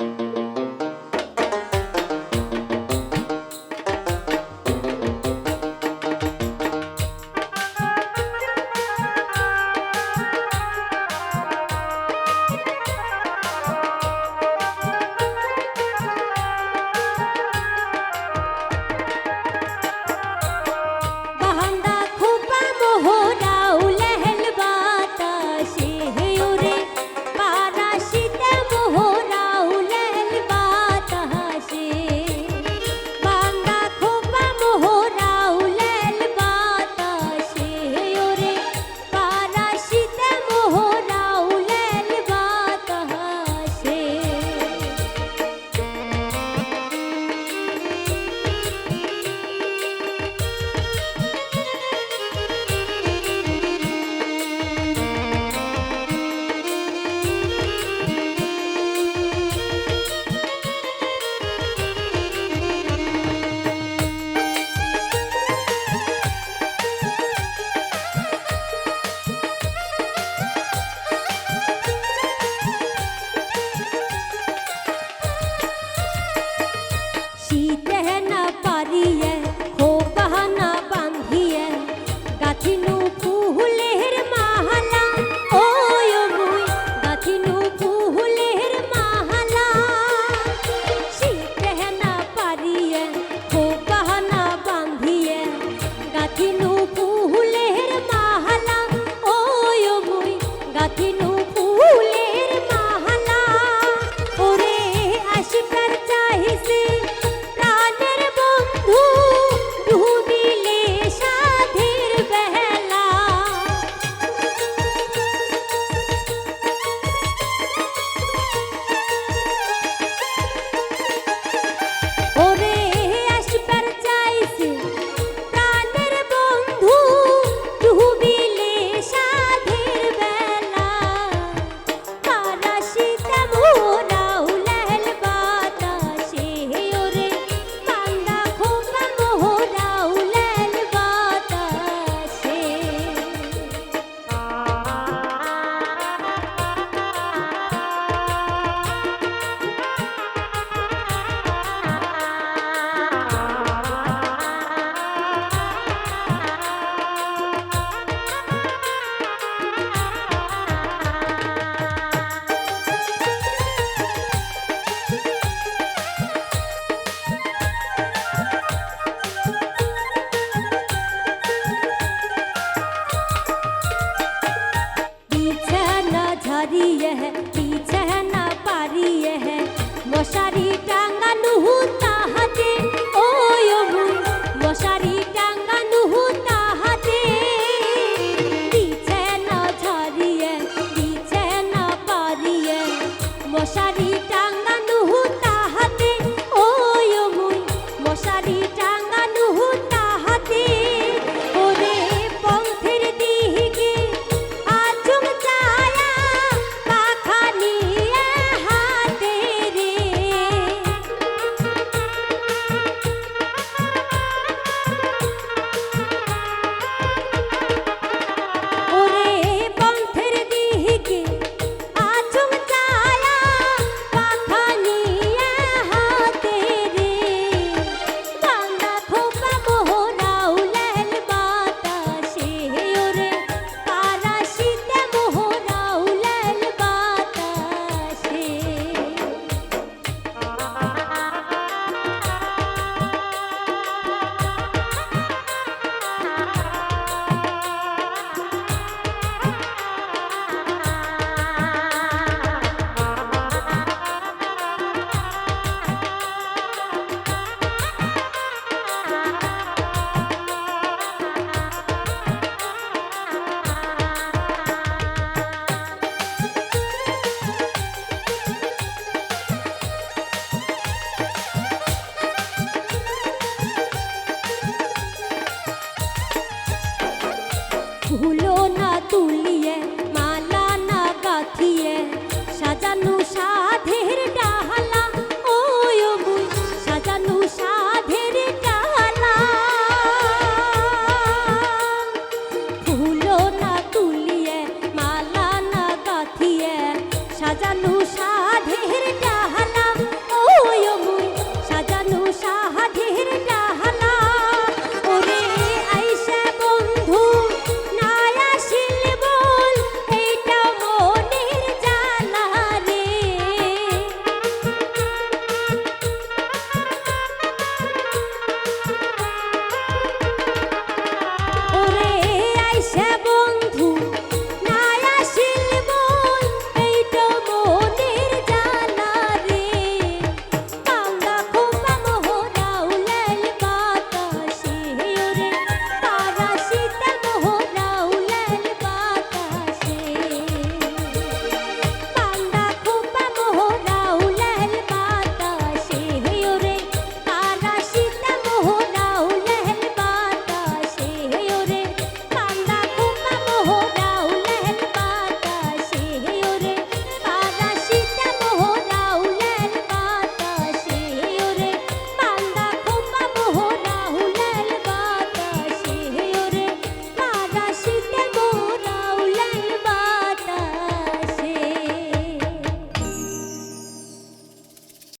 you. latino পারি এহে কি চেহে না পারি এহে মশারি টাঙানো হুতা সাজানো সাধের ডালা, ওই মুই সাজানো সাধের ডালা। ফুলো না তুলিয়ে, মালা না গাথিয়ে সাজানো